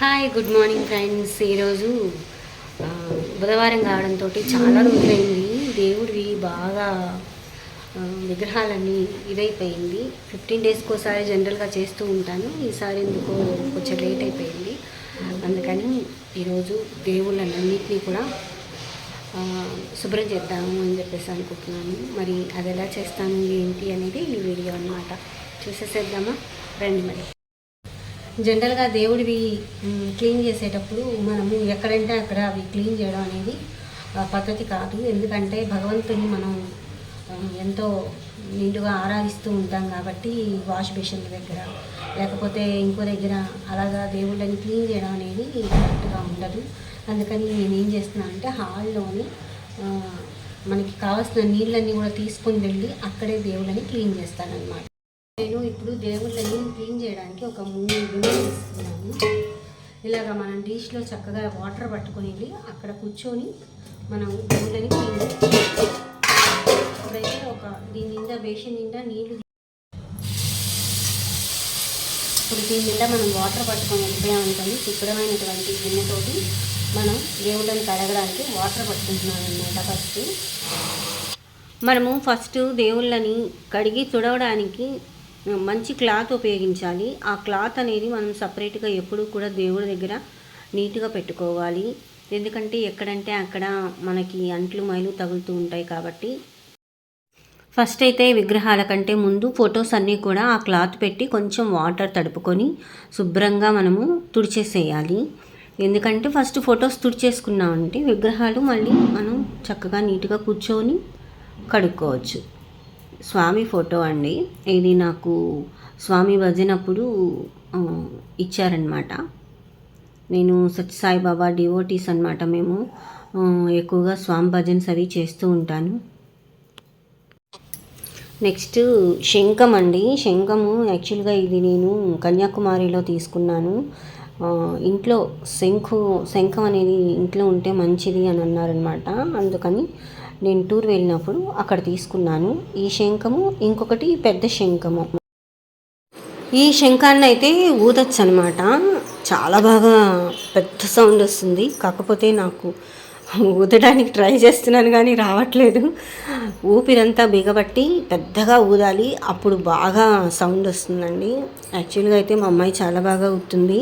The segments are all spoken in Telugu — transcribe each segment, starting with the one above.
హాయ్ గుడ్ మార్నింగ్ ఫ్రెండ్స్ ఈరోజు బుధవారం కావడంతో చాలా రోజులైంది. దేవుడివి బాగా విగ్రహాలన్నీ ఇదైపోయింది. ఫిఫ్టీన్ డేస్కి ఒకసారి జనరల్గా చేస్తూ ఉంటాను. ఈసారి ఎందుకో కొంచెం లేట్ అయిపోయింది. అందుకని ఈరోజు దేవుళ్ళన్నింటినీ కూడా శుభ్రం చేద్దాము అని చెప్పేసి అనుకుంటున్నాను. మరి అది ఎలా చేస్తాను ఏంటి అనేది ఈ వీడియో అన్నమాట. చూసేసేద్దామా? రండి మరి. జనరల్గా దేవుడివి క్లీన్ చేసేటప్పుడు మనము ఎక్కడంటే అక్కడ అవి క్లీన్ చేయడం అనేది పద్ధతి కాదు. ఎందుకంటే భగవంతుని మనం ఎంతో నిండుగా ఆరాధిస్తూ ఉంటాం కాబట్టి వాష్ బేషన్ల దగ్గర. లేకపోతే ఇంకో దగ్గర అలాగా దేవుళ్ళని క్లీన్ చేయడం అనేది కరెక్ట్గా ఉండదు. అందుకని నేను ఏం చేస్తున్నాను అంటే హాల్లోని మనకి కావాల్సిన నీళ్ళన్నీ కూడా తీసుకొని వెళ్ళి అక్కడే దేవుళ్ళని క్లీన్ చేస్తానన్నమాట. నేను ఇప్పుడు దేవుళ్ళని క్లీన్ చేయడానికి ఒక మూడు గిన్నెలు తీసుకున్నాను. ఇలాగ మనం డిష్లో చక్కగా వాటర్ పట్టుకొని వెళ్ళి అక్కడ కూర్చొని మనం దేవుళ్ళని క్లీన్ ఇప్పుడైతే ఒక దీని నిండా బేషన్ నిండా నీళ్ళు ఇప్పుడు దీని నిండా మనం వాటర్ పట్టుకొని వెళ్ళిపోయామనుకోండి శుభ్రమైనటువంటి గిన్నెతోటి మనం దేవుళ్ళని కడగడానికి వాటర్ పట్టుకుంటున్నాం అనమాట ఫస్ట్. మనము ఫస్ట్ దేవుళ్ళని కడిగి తుడవడానికి మంచి క్లాత్ ఉపయోగించాలి. ఆ క్లాత్ అనేది మనం సపరేట్గా ఎప్పుడు కూడా దేవుడి దగ్గర నీట్గా పెట్టుకోవాలి. ఎందుకంటే ఎక్కడంటే అక్కడ మనకి అంట్లు మైలు తగులుతూ ఉంటాయి కాబట్టి. ఫస్ట్ అయితే విగ్రహాల కంటే ముందు ఫొటోస్ అన్నీ కూడా ఆ క్లాత్ పెట్టి కొంచెం వాటర్ తడుపుకొని శుభ్రంగా మనము తుడిచేసేయాలి. ఎందుకంటే ఫస్ట్ ఫొటోస్ తుడిచేసుకున్నామంటే విగ్రహాలు మళ్ళీ మనం చక్కగా నీట్గా కూర్చొని కడుక్కోవచ్చు. స్వామి ఫోటో అండి. ఇది నాకు స్వామి భజనప్పుడు ఇచ్చారనమాట నేను సత్యసాయి బాబా డివోటీస్ అనమాట మేము. ఎక్కువగా స్వామి భజన్స్ అవి చేస్తూ ఉంటాను. నెక్స్ట్ శంఖం అండి. శంఖము యాక్చువల్గా ఇది నేను కన్యాకుమారిలో తీసుకున్నాను. ఇంట్లో శంఖు శంఖం అనేది ఇంట్లో ఉంటే మంచిది అని అన్నారనమాట అందుకని నేను టూర్ వెళ్ళినప్పుడు అక్కడ తీసుకున్నాను. ఈ శంఖము ఇంకొకటి పెద్ద శంఖము. ఈ శంఖాన్ని అయితే ఊదొచ్చు అనమాట చాలా బాగా పెద్ద సౌండ్ వస్తుంది. కాకపోతే నాకు ఊదడానికి ట్రై చేస్తున్నాను కానీ రావట్లేదు. ఊపిరంతా బిగబట్టి పెద్దగా ఊదాలి. అప్పుడు బాగా సౌండ్ వస్తుందండి. యాక్చువల్గా అయితే మా అమ్మాయి చాలా బాగా ఊతుంది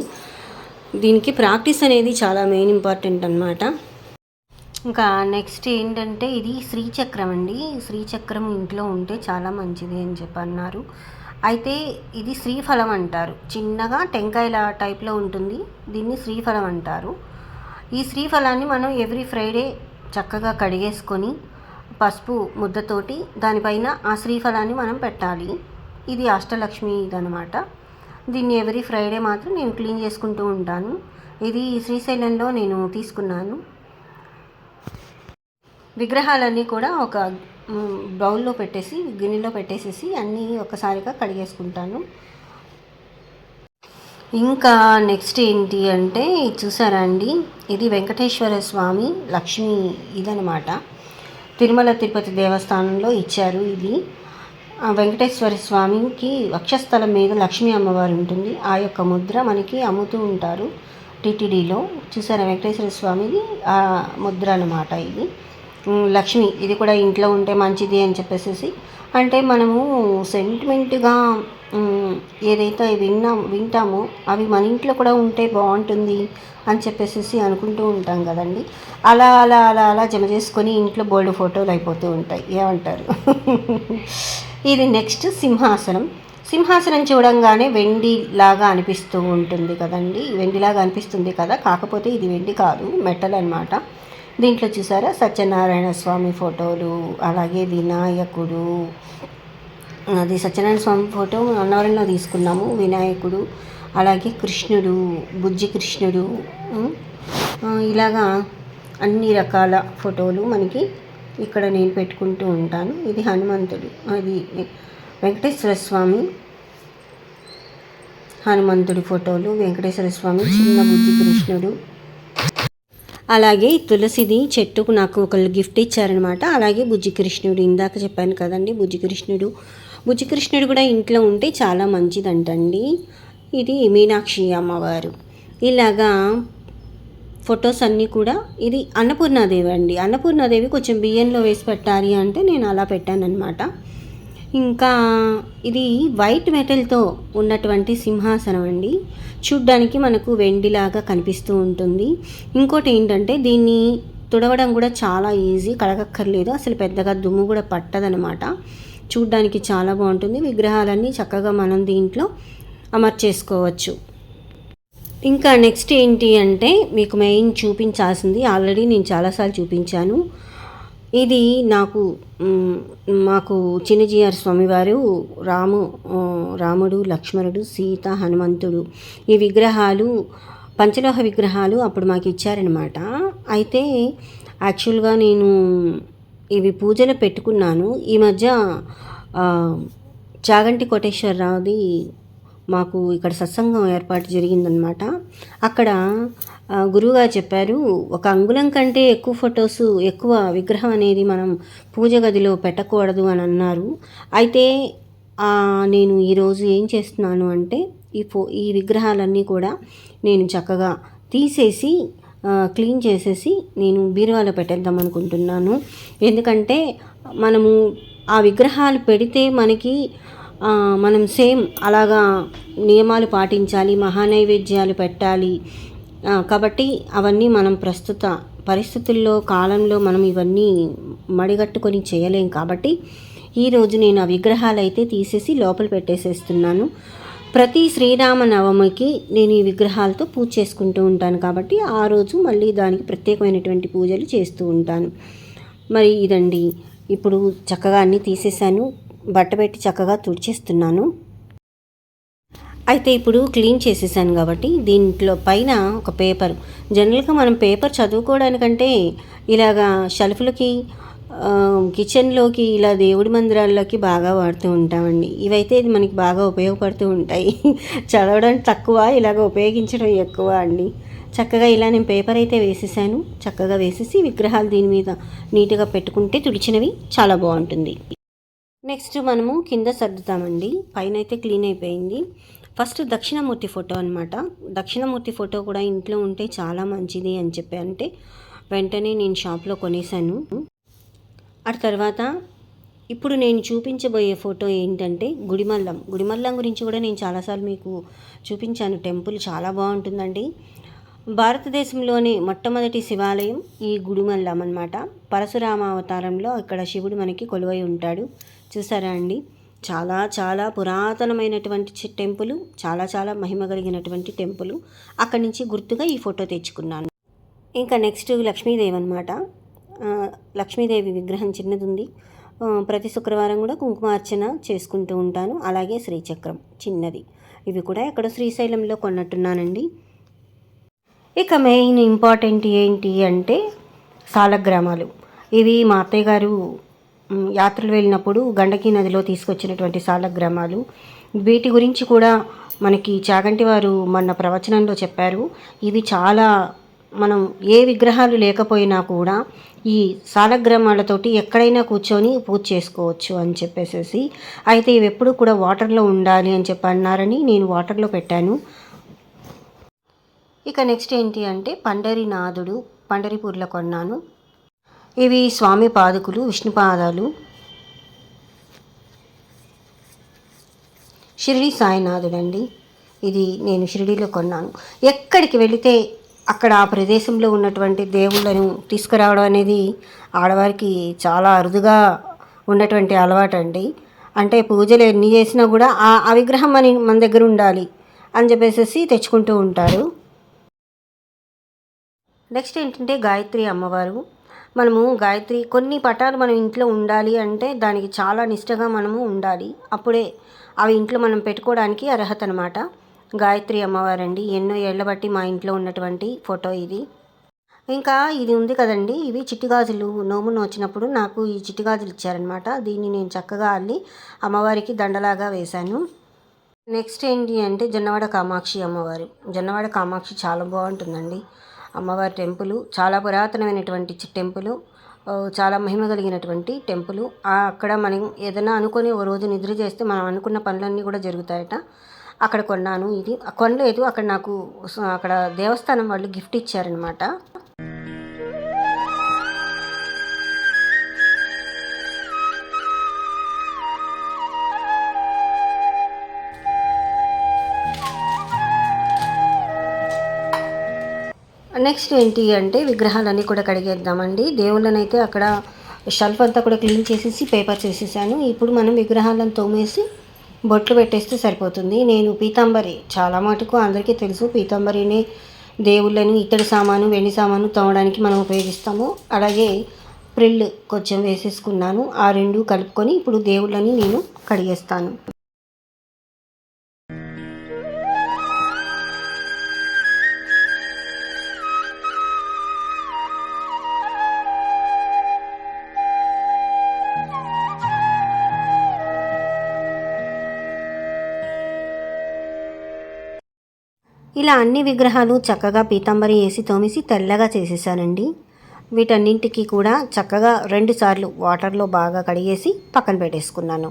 దీనికి ప్రాక్టీస్ అనేది చాలా మెయిన్ ఇంపార్టెంట్ అనమాట ఇంకా నెక్స్ట్ ఏంటంటే ఇది శ్రీచక్రం అండి. శ్రీచక్రం ఇంట్లో ఉంటే చాలా మంచిది అని చెప్పి అన్నారు. అయితే ఇది శ్రీఫలం అంటారు. చిన్నగా టెంకాయల టైప్లో ఉంటుంది. దీన్ని శ్రీఫలం అంటారు. ఈ శ్రీఫలాన్ని మనం ఎవ్రీ ఫ్రైడే చక్కగా కడిగేసుకొని పసుపు ముద్దతోటి దానిపైన ఆ శ్రీఫలాన్ని మనం పెట్టాలి. ఇది అష్టలక్ష్మి ఇదనమాట దీన్ని ఎవ్రీ ఫ్రైడే మాత్రం నేను క్లీన్ చేసుకుంటూ ఉంటాను. ఇది శ్రీశైలంలో నేను తీసుకున్నాను. విగ్రహాలన్నీ కూడా ఒక బౌల్లో పెట్టేసి గిన్నెలో పెట్టేసేసి అన్నీ ఒకసారిగా కడిగేసుకుంటాను. ఇంకా నెక్స్ట్ ఏంటి అంటే చూసారా అండి? ఇది వెంకటేశ్వర స్వామి లక్ష్మి ఇదనమాట తిరుమల తిరుపతి దేవస్థానంలో ఇచ్చారు ఇది. వెంకటేశ్వర స్వామికి వక్షస్థలం మీద లక్ష్మీ అమ్మవారు ఉంటుంది. ఆ యొక్క ముద్ర మనకి అమ్ముతూ ఉంటారు టీటీడీలో. చూసారా వెంకటేశ్వర స్వామిది? ఆ ముద్ర అన్నమాట ఇది. లక్ష్మి ఇది కూడా ఇంట్లో ఉంటే మంచిది అని చెప్పేసి అంటే మనము సెంటిమెంట్గా ఏదైతే విన్నాం వింటామో అవి మన ఇంట్లో కూడా ఉంటే బాగుంటుంది అని చెప్పేసి అనుకుంటూ ఉంటాం కదండి. అలా అలా అలా అలా జమ చేసుకొని ఇంట్లో బోల్డ్ ఫోటోలు అయిపోతూ ఉంటాయి. ఏమంటారు? ఇది నెక్స్ట్ సింహాసనం. సింహాసనం చూడంగానే వెండి లాగా అనిపిస్తూ ఉంటుంది కదండి. వెండిలాగా అనిపిస్తుంది కదా. కాకపోతే ఇది వెండి కాదు మెటల్ అనమాట దీంట్లో చూసారా? సత్యనారాయణ స్వామి ఫోటోలు అలాగే వినాయకుడు. అది సత్యనారాయణ స్వామి ఫోటో అన్నవరంలో తీసుకున్నాము. వినాయకుడు అలాగే కృష్ణుడు బుజ్జి కృష్ణుడు ఇలాగా అన్ని రకాల ఫోటోలు మనకి ఇక్కడ నేను పెట్టుకుంటూ ఉంటాను. ఇది హనుమంతుడు అది వెంకటేశ్వర స్వామి హనుమంతుడి ఫోటోలు వెంకటేశ్వర స్వామి చిన్న బుజ్జి కృష్ణుడు. అలాగే తులసిది చెట్టుకు నాకు ఒకళ్ళు గిఫ్ట్ ఇచ్చారనమాట అలాగే బుజ్జి కృష్ణుడు ఇందాక చెప్పాను కదండి బుజ్జి కృష్ణుడు కూడా ఇంట్లో ఉంటే చాలా మంచిదంటండి. ఇది మీనాక్షి అమ్మవారు. ఇలాగా ఫొటోస్ అన్నీ కూడా ఇది అన్నపూర్ణాదేవి అండి. అన్నపూర్ణాదేవి కొంచెం బియ్యంలో వేసి పెట్టాలి అంటే నేను అలా పెట్టానన్నమాట. ఇంకా ఇది వైట్ మెటల్తో ఉన్నటువంటి సింహాసనం అండి. చూడ్డానికి మనకు వెండిలాగా కనిపిస్తూ ఉంటుంది. ఇంకోటి ఏంటంటే దీన్ని తుడవడం కూడా చాలా ఈజీ కడగక్కర్లేదు. అసలు పెద్దగా దుమ్ము కూడా పట్టదనమాట. చూడ్డానికి చాలా బాగుంటుంది. విగ్రహాలన్నీ చక్కగా మనం దీంట్లో అమర్చేసుకోవచ్చు. ఇంకా నెక్స్ట్ ఏంటి అంటే మీకు మెయిన్ చూపించాల్సింది ఆల్రెడీ నేను చాలాసార్లు చూపించాను. ఇది నాకు మాకు చిన్నజీఆర్ స్వామివారు రాము రాముడు లక్ష్మణుడు సీత హనుమంతుడు ఈ విగ్రహాలు పంచలోహ విగ్రహాలు అప్పుడు మాకు ఇచ్చారనమాట అయితే యాక్చువల్గా నేను ఇవి పూజలు పెట్టుకున్నాను. ఈ మధ్య చాగంటి కోటేశ్వరరావుది మాకు ఇక్కడ సత్సంగం ఏర్పాటు జరిగిందనమాట అక్కడ గురువుగారు చెప్పారు ఒక అంగుళం కంటే ఎక్కువ ఫొటోస్ ఎక్కువ విగ్రహం అనేది మనం పూజ గదిలో పెట్టకూడదు అని అన్నారు. అయితే నేను ఈరోజు ఏం చేస్తున్నాను అంటే ఈ ఫో ఈ విగ్రహాలన్నీ కూడా నేను చక్కగా తీసేసి క్లీన్ చేసేసి నేను బీరువాలో పెట్టేద్దాం అనుకుంటున్నాను. ఎందుకంటే మనము ఆ విగ్రహాలు పెడితే మనకి మనం సేమ్ అలాగా నియమాలు పాటించాలి మహానైవేద్యాలు పెట్టాలి కాబట్టి అవన్నీ మనం ప్రస్తుత పరిస్థితుల్లో కాలంలో మనం ఇవన్నీ మడిగట్టుకొని చేయలేం కాబట్టి ఈరోజు నేను ఆ విగ్రహాలు అయితే తీసేసి లోపల పెట్టేసేస్తున్నాను. ప్రతి శ్రీరామ నవమికి నేను ఈ విగ్రహాలతో పూజ చేసుకుంటూ ఉంటాను కాబట్టి ఆ రోజు మళ్ళీ దానికి ప్రత్యేకమైనటువంటి పూజలు చేస్తూ ఉంటాను. మరి ఇదండి. ఇప్పుడు చక్కగా అన్నీ తీసేసాను. బట్ట పెట్టి చక్కగా తుడిచేస్తున్నాను. అయితే ఇప్పుడు క్లీన్ చేసేసాను కాబట్టి దీంట్లో పైన ఒక పేపర్. జనరల్గా మనం పేపర్ చదువుకోవడానికంటే ఇలాగా షెల్ఫ్లకి కిచెన్లోకి ఇలా దేవుడి మందిరాల్లోకి బాగా వాడుతూ ఉంటామండి. ఇవైతే ఇది మనకి బాగా ఉపయోగపడుతూ ఉంటాయి. చదవడం తక్కువ ఇలాగ ఉపయోగించడం ఎక్కువ అండి. చక్కగా ఇలా నేను పేపర్ అయితే వేసేసాను. చక్కగా వేసేసి విగ్రహాలు దీని మీద నీట్గా పెట్టుకుంటే తుడిచినవి చాలా బాగుంటుంది. నెక్స్ట్ మనము కింద సర్దుతామండి. పైన అయితే క్లీన్ అయిపోయింది. ఫస్ట్ దక్షిణమూర్తి ఫోటో అనమాట దక్షిణమూర్తి ఫోటో కూడా ఇంట్లో ఉంటే చాలా మంచిది అని చెప్పి అంటే వెంటనే నేను షాప్లో కొనేసాను ఆ తర్వాత ఇప్పుడు నేను చూపించబోయే ఫోటో ఏంటంటే గుడిమల్లం. గుడిమల్లం గురించి కూడా నేను చాలాసార్లు మీకు చూపించాను. టెంపుల్ చాలా బాగుంటుందండి. భారతదేశంలోనే మొట్టమొదటి శివాలయం ఈ గుడిమల్లం అనమాట పరశురామ అవతారంలో ఇక్కడ శివుడు మనకి కొలువై ఉంటాడు. చూసారా అండి? చాలా చాలా పురాతనమైనటువంటి టెంపుల్ చాలా చాలా మహిమ కలిగినటువంటి టెంపుల్. అక్కడి నుంచి గుర్తుగా ఈ ఫోటో తెచ్చుకున్నాను. ఇంకా నెక్స్ట్ లక్ష్మీదేవి అనమాట లక్ష్మీదేవి విగ్రహం చిన్నది ఉంది ప్రతి శుక్రవారం కూడా కుంకుమార్చన చేసుకుంటూ ఉంటాను. అలాగే శ్రీచక్రం చిన్నది. ఇవి కూడా ఎక్కడో శ్రీశైలంలో కొన్నట్టున్నానండి. ఇక మెయిన్ ఇంపార్టెంట్ ఏంటి అంటే సాలగ్రామాలు. ఇవి మా అత్తయ్య గారు యాత్రలు వెళ్ళినప్పుడు గండకి నదిలో తీసుకొచ్చినటువంటి సాలగ్రామాలు. వీటి గురించి కూడా మనకి చాగంటి వారు మొన్న ప్రవచనంలో చెప్పారు. ఇవి చాలా మనం ఏ విగ్రహాలు లేకపోయినా కూడా ఈ సాలగ్రామాలతోటి ఎక్కడైనా కూర్చొని పూజ చేసుకోవచ్చు అని చెప్పేసేసి అయితే ఇవి ఎప్పుడు కూడా వాటర్లో ఉండాలి అని చెప్పి అన్నారని నేను వాటర్లో పెట్టాను. ఇక నెక్స్ట్ ఏంటి అంటే పండరినాథుడు పండరిపూర్లో కొన్నాను. ఇవి స్వామి పాదుకులు విష్ణు పాదాలు. షిరిడి సాయినాథుడండి. ఇది నేను షిరిడీలో కొన్నాను. ఎక్కడికి వెళితే అక్కడ ఆ ప్రదేశంలో ఉన్నటువంటి దేవుళ్ళను తీసుకురావడం అనేది ఆడవారికి చాలా అరుదుగా ఉన్నటువంటి అలవాటు అండి అంటే పూజలు ఎన్ని చేసినా కూడా ఆ అవిగ్రహం విగ్రహం మన మన దగ్గర ఉండాలి అని చెప్పేసి తెచ్చుకుంటూ ఉంటారు. నెక్స్ట్ ఏంటంటే గాయత్రి అమ్మవారు. మనము గాయత్రి కొన్ని పటాలు మనం ఇంట్లో ఉండాలి అంటే దానికి చాలా నిష్టగా మనము ఉండాలి. అప్పుడే అవి ఇంట్లో మనం పెట్టుకోవడానికి అర్హత అనమాట గాయత్రి అమ్మవారండి ఎన్నో ఏళ్ళ బట్టి మా ఇంట్లో ఉన్నటువంటి ఫోటో ఇది. ఇంకా ఇది ఉంది కదండి ఇవి చిట్టిగాజులు. నోము నోచినప్పుడు నాకు ఈ చిట్టిగాజులు ఇచ్చారనమాట దీన్ని నేను చక్కగా అల్లి అమ్మవారికి దండలాగా వేశాను. నెక్స్ట్ ఏంటి అంటే జొన్నవాడ కామాక్షి అమ్మవారు. జొన్నవాడ కామాక్షి చాలా బాగుంటుందండి. అమ్మవారి టెంపుల్ చాలా పురాతనమైనటువంటి టెంపులు టెంపుల్ చాలా మహిమ కలిగినటువంటి టెంపుల్. అక్కడ మనం ఏదైనా అనుకొని ఓ రోజు నిద్ర చేస్తే మనం అనుకున్న పనులన్నీ కూడా జరుగుతాయట. అక్కడ కొన్నాను ఇది. కొనలేదు. అక్కడ నాకు అక్కడ దేవస్థానం వాళ్ళు గిఫ్ట్ ఇచ్చారనమాట నెక్స్ట్ ఏంటి అంటే విగ్రహాలన్నీ కూడా కడిగేద్దామండి. దేవుళ్ళనైతే అక్కడ షెల్ఫ్ అంతా కూడా క్లీన్ చేసేసి పేపర్ చేసేసాను. ఇప్పుడు మనం విగ్రహాలను తోమేసి బొట్లు పెట్టేస్తే సరిపోతుంది. నేను పీతాంబరి చాలా మటుకు అందరికీ తెలుసు పీతాంబరిని దేవుళ్ళని ఇత్తడి సామాను వెండి సామాను తోమడానికి మనం ఉపయోగిస్తాము. అలాగే ప్రిల్ కొంచెం వేసేసుకున్నాను. ఆ రెండు కలుపుకొని ఇప్పుడు దేవుళ్ళని నేను కడిగేస్తాను. ఇలా అన్ని విగ్రహాలు చక్కగా పీతాంబరి వేసి తోమిసి తెల్లగా చేసేసానండి వీటన్నింటికి కూడా చక్కగా రెండు సార్లు వాటర్లో బాగా కడిగేసి పక్కన పెట్టేసుకున్నాను.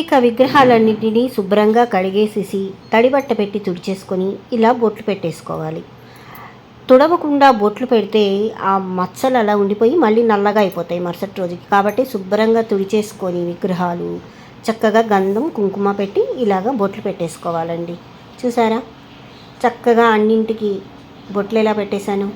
ఇక విగ్రహాలన్నింటినీ శుభ్రంగా కడిగేసేసి తడిబట్ట పెట్టి తుడిచేసుకొని ఇలా బొట్లు పెట్టేసుకోవాలి. తుడవకుండా బొట్లు పెడితే ఆ మచ్చలు అలా ఉండిపోయి మళ్ళీ నల్లగా అయిపోతాయి మరుసటి రోజుకి. కాబట్టి శుభ్రంగా తుడిచేసుకొని విగ్రహాలు చక్కగా గంధం కుంకుమ పెట్టి ఇలాగ బొట్లు పెట్టేసుకోవాలండి. చూసారా? చక్కగా అన్నింటికి బొట్లు ఎలా పెట్టేశాను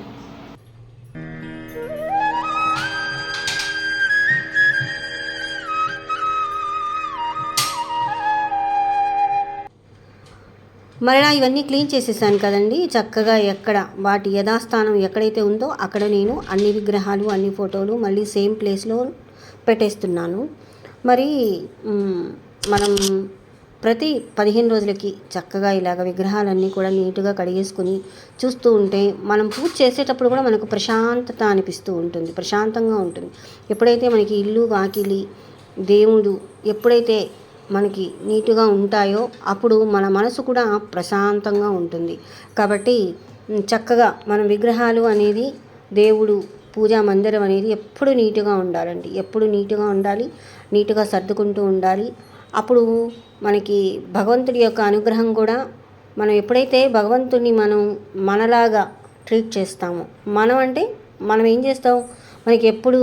మరలా ఇవన్నీ క్లీన్ చేసేసాను కదండి. చక్కగా ఎక్కడ వాటి యథాస్థానం ఎక్కడైతే ఉందో అక్కడ నేను అన్ని విగ్రహాలు అన్ని ఫోటోలు మళ్ళీ సేమ్ ప్లేస్లో పెట్టేస్తున్నాను. మరి మనం ప్రతి పదిహేను రోజులకి చక్కగా ఇలాగ విగ్రహాలన్నీ కూడా నీట్గా కడిగేసుకుని చూస్తూ ఉంటే మనం పూజ చేసేటప్పుడు కూడా మనకు ప్రశాంతత అనిపిస్తూ ఉంటుంది ప్రశాంతంగా ఉంటుంది. ఎప్పుడైతే మనకి ఇల్లు వాకిలి దేవుడు ఎప్పుడైతే మనకి నీట్గా ఉంటాయో అప్పుడు మన మనసు కూడా ప్రశాంతంగా ఉంటుంది. కాబట్టి చక్కగా మన విగ్రహాలు అనేది దేవుడు పూజా మందిరం అనేది ఎప్పుడు నీట్గా ఉండాలండి. ఎప్పుడు నీట్గా ఉండాలి నీట్గా సర్దుకుంటూ ఉండాలి. అప్పుడు మనకి భగవంతుడి యొక్క అనుగ్రహం కూడా మనం ఎప్పుడైతే భగవంతుడిని మనం మనలాగా ట్రీట్ చేస్తామో మనం అంటే మనం ఏం చేస్తాం? మనకి ఎప్పుడు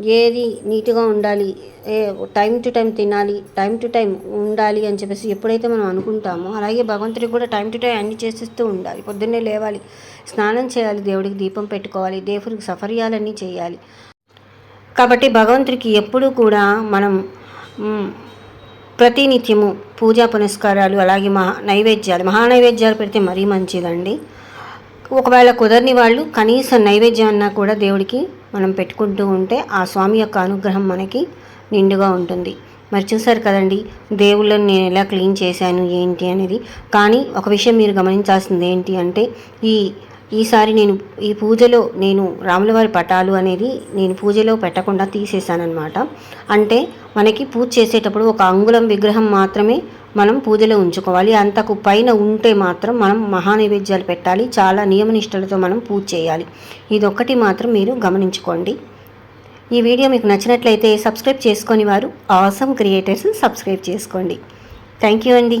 ఏది నీట్గా ఉండాలి ఏ టైం టు టైం తినాలి టైం టు టైం ఉండాలి అని చెప్పేసి ఎప్పుడైతే మనం అనుకుంటామో అలాగే భగవంతుడికి కూడా టైం టు టైం అన్ని చేసేస్తూ ఉండాలి. పొద్దున్నే లేవాలి స్నానం చేయాలి దేవుడికి దీపం పెట్టుకోవాలి దేవుడికి సఫర్యాలన్నీ చేయాలి. కాబట్టి భగవంతుడికి ఎప్పుడూ కూడా మనం ప్రతినిత్యము పూజా పునస్కారాలు అలాగే మహా నైవేద్యాలు. మహా నైవేద్యాలు పెడితే మరీ మంచిదండి. ఒకవేళ కుదరని వాళ్ళు కనీసం నైవేద్యం అన్నా కూడా దేవుడికి మనం పెట్టుకుంటూ ఉంటే ఆ స్వామి యొక్క అనుగ్రహం మనకి నిండుగా ఉంటుంది. మరి చూసారు కదండి దేవుళ్ళని నేను ఎలా క్లీన్ చేశాను ఏంటి అనేది. కానీ ఒక విషయం మీరు గమనించాల్సింది ఏంటి అంటే ఈ ఈసారి నేను ఈ పూజలో నేను రాములవారి పటాలు అనేది నేను పూజలో పెట్టకుండా తీసేశానమాట అంటే మనకి పూజ చేసేటప్పుడు ఒక అంగుళం విగ్రహం మాత్రమే మనం పూజలో ఉంచుకోవాలి. అంతకు పైన ఉంటే మాత్రం మనం మహానైవేద్యాలు పెట్టాలి. చాలా నియమనిష్టలతో మనం పూజ చేయాలి. ఇదొక్కటి మాత్రం మీరు గమనించుకోండి. ఈ వీడియో మీకు నచ్చినట్లయితే సబ్స్క్రైబ్ చేసుకొని వారు ఆసమ్ క్రియేటర్స్ సబ్స్క్రైబ్ చేసుకోండి. థ్యాంక్ యూ అండి.